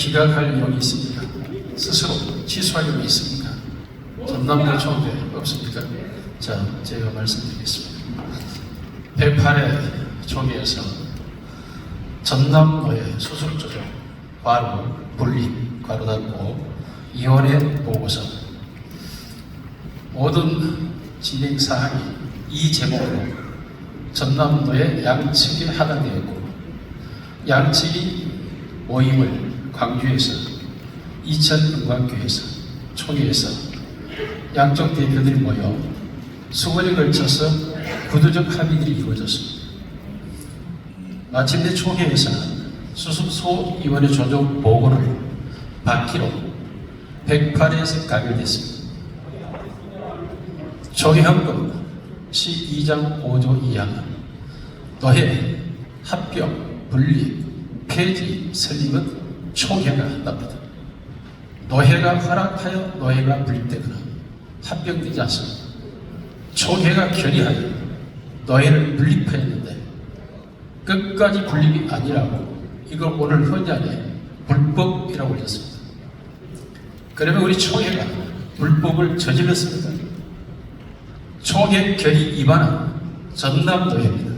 기각할 내용이 있습니까? 스스로 취소할 내용이 있습니까? 전남도 총회 없습니까? 자, 제가 말씀드리겠습니다. 108회 총회에서 전남도의 수술조정, 과로, 분립, 과로 닫고 이원회 보고서 모든 진행 사항이 이 제목으로 전남도의 양측에 하단되었고 양측이 모임을 광주에서 이천 은광교에서 총회에서 양쪽 대표들이 모여 수건에 걸쳐서 구두적 합의들이 이루어졌습니다. 마침내 총회에서는 수습소 위원회 조정 보고를 받기로 108에서 가결됐습니다. 조계헌법 시2장 5조 2항은 노예, 합병, 분리, 폐지, 설립은 총회가 한답니다. 노예가 허락하여 노예가 분립되거나 합병되지 않습니다. 총회가 결의하여 노예를 분립하였는데 끝까지 분립이 아니라고 이걸 오늘 현장에 불법이라고 올렸습니다. 그러면 우리 총회가 불법을 저질렀습니다. 총회 결의 위반은 전남도입니다.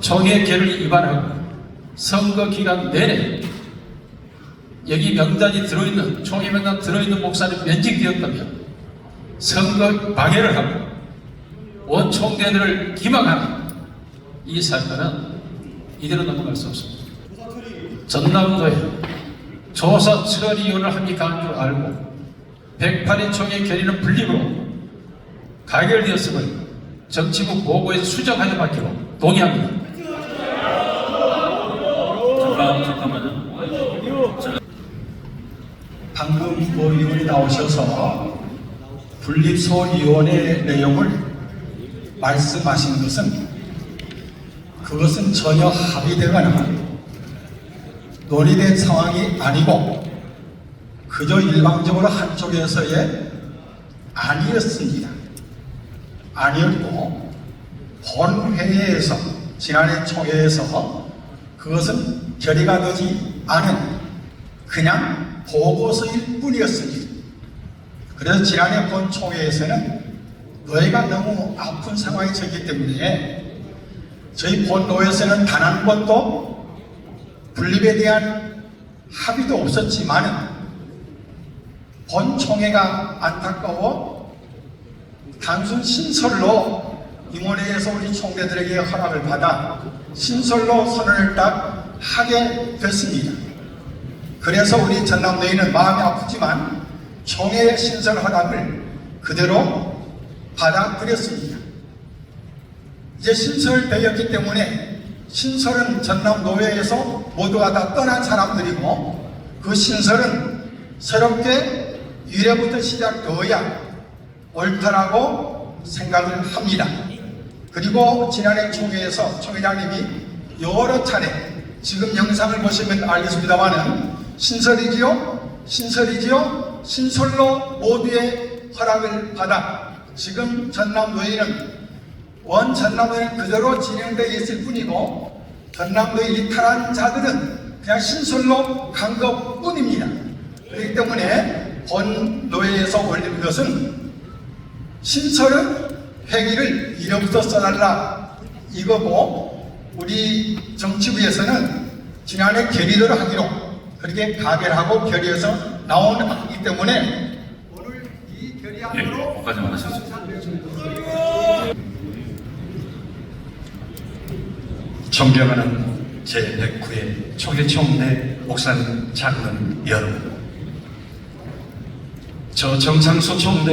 총회 결의 위반하고 선거 기간 내내 여기 명단이 들어있는 총회 명단 들어있는 목사님 면직되었다면 선거 방해를 하고 원총대들을 기망하는 이 사건은 이대로 넘어갈 수 없습니다. 전남도에 조사 처리위원을 합의가 한줄 알고 108인 총회 결의는 분립으로 가결되었음을 정치부 보고에서 수정하여 받기로 동의합니다. 방금 후보위원이 나오셔서 분립소위원회 내용을 말씀하신 것은 그것은 전혀 합의되거나 논의된 상황이 아니고 그저 일방적으로 한쪽에서의 아니었습니다. 아니었고 본회의에서 지난해 총회에서 그것은 결의가 되지 않은 그냥 보고서일 뿐이었습니다. 그래서 지난해 본 총회에서는 노예가 너무 아픈 상황이 졌기 때문에 저희 본노에서는 단 한 번도 분립에 대한 합의도 없었지만 본 총회가 안타까워 단순 신설로 임원회에서 우리 총대들에게 허락을 받아 신설로 선언을 딱 하게 됐습니다. 그래서 우리 전남도에는 마음이 아프지만 총회 신설 허락을 그대로 받아들였습니다. 이제 신설되었기 때문에 신설은 전남노회에서 모두가 다 떠난 사람들이고 그 신설은 새롭게 유례부터 시작되어야 옳다라고 생각을 합니다. 그리고 지난해 총회에서 총회장님이 여러 차례 지금 영상을 보시면 알겠습니다만은 신설이지요, 신설이지요, 신설로 모두의 허락을 받아. 지금 전남노회는 원 전남도는 그대로 진행되어 있을 뿐이고 전남도에 이탈한 자들은 그냥 신설로 간 것뿐입니다. 그렇기 때문에 본 노예에서 올린 것은 신설은 회기를 이름부터 써달라. 이거고 우리 정치부에서는 지난해 결의대로 하기로 그렇게 가결하고 결의해서 나온 것이기 때문에 오늘 이 예, 결의안으로 거기까지만 하시죠. 존경하는 제109회 초계총회 목사님 장로님 여러분 저 정상수 총대